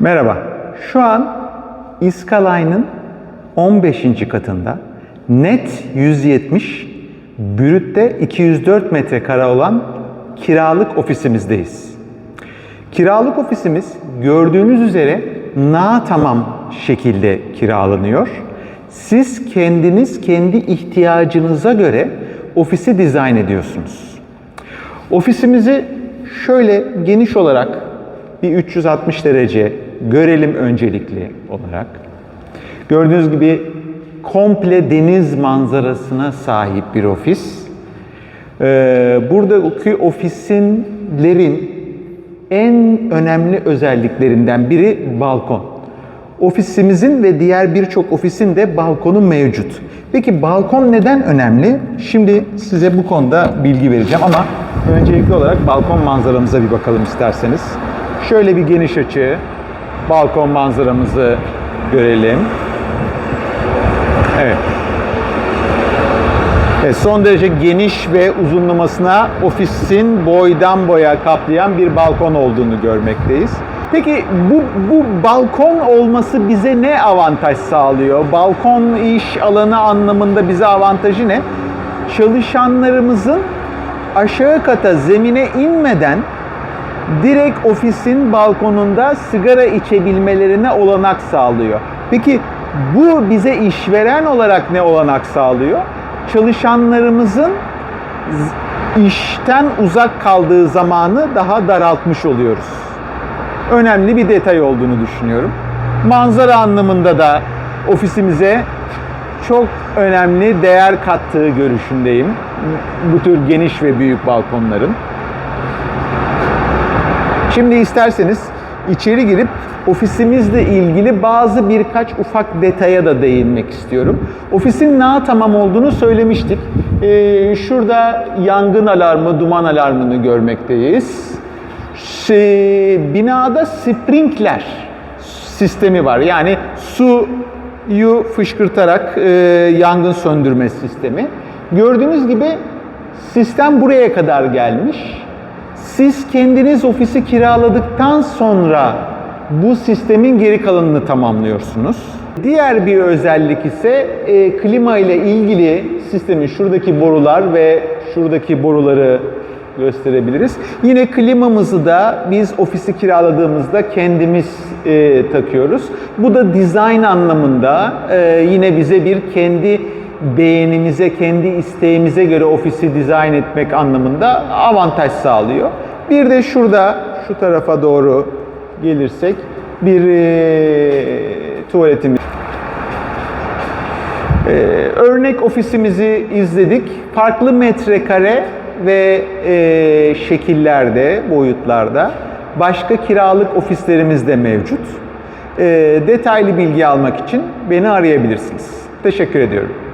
Merhaba. Şu an İskaline'ın 15. katında net 170, brütte 204 metrekare olan kiralık ofisimizdeyiz. Kiralık ofisimiz gördüğünüz üzere na tamam şekilde kiralanıyor. Siz kendiniz kendi ihtiyacınıza göre ofisi dizayn ediyorsunuz. Ofisimizi şöyle geniş olarak bir 360 derece görelim öncelikli olarak. Gördüğünüz gibi komple deniz manzarasına sahip bir ofis. Ee, buradaki ofisinlerin en önemli özelliklerinden biri balkon. Ofisimizin ve diğer birçok ofisin de balkonu mevcut. Peki balkon neden önemli? Şimdi size bu konuda bilgi vereceğim ama öncelikli olarak balkon manzaramıza bir bakalım isterseniz. Şöyle bir geniş açı balkon manzaramızı görelim. Evet. Evet, son derece geniş ve uzunlamasına ofisin boydan boya kaplayan bir balkon olduğunu görmekteyiz. Peki bu, bu balkon olması bize ne avantaj sağlıyor? Balkon iş alanı anlamında bize avantajı ne? Çalışanlarımızın aşağı kata zemine inmeden direkt ofisin balkonunda sigara içebilmelerine olanak sağlıyor. Peki bu bize işveren olarak ne olanak sağlıyor? Çalışanlarımızın işten uzak kaldığı zamanı daha daraltmış oluyoruz. Önemli bir detay olduğunu düşünüyorum. Manzara anlamında da ofisimize çok önemli değer kattığı görüşündeyim. Bu tür geniş ve büyük balkonların. Şimdi isterseniz içeri girip ofisimizle ilgili bazı birkaç ufak detaya da değinmek istiyorum. Ofisin na tamam olduğunu söylemiştik. Ee, şurada yangın alarmı, duman alarmını görmekteyiz. Şey, binada sprinkler sistemi var. Yani suyu fışkırtarak e, yangın söndürme sistemi. Gördüğünüz gibi sistem buraya kadar gelmiş. Siz kendiniz ofisi kiraladıktan sonra bu sistemin geri kalanını tamamlıyorsunuz. Diğer bir özellik ise e, klima ile ilgili sistemin şuradaki borular ve şuradaki boruları gösterebiliriz. Yine klimamızı da biz ofisi kiraladığımızda kendimiz e, takıyoruz. Bu da dizayn anlamında e, yine bize bir kendi beğenimize, kendi isteğimize göre ofisi dizayn etmek anlamında avantaj sağlıyor. Bir de şurada şu tarafa doğru gelirsek bir e, tuvaletimiz. Ee, örnek ofisimizi izledik. Farklı metrekare ve e, şekillerde, boyutlarda başka kiralık ofislerimiz de mevcut. Ee, detaylı bilgi almak için beni arayabilirsiniz. Teşekkür ediyorum.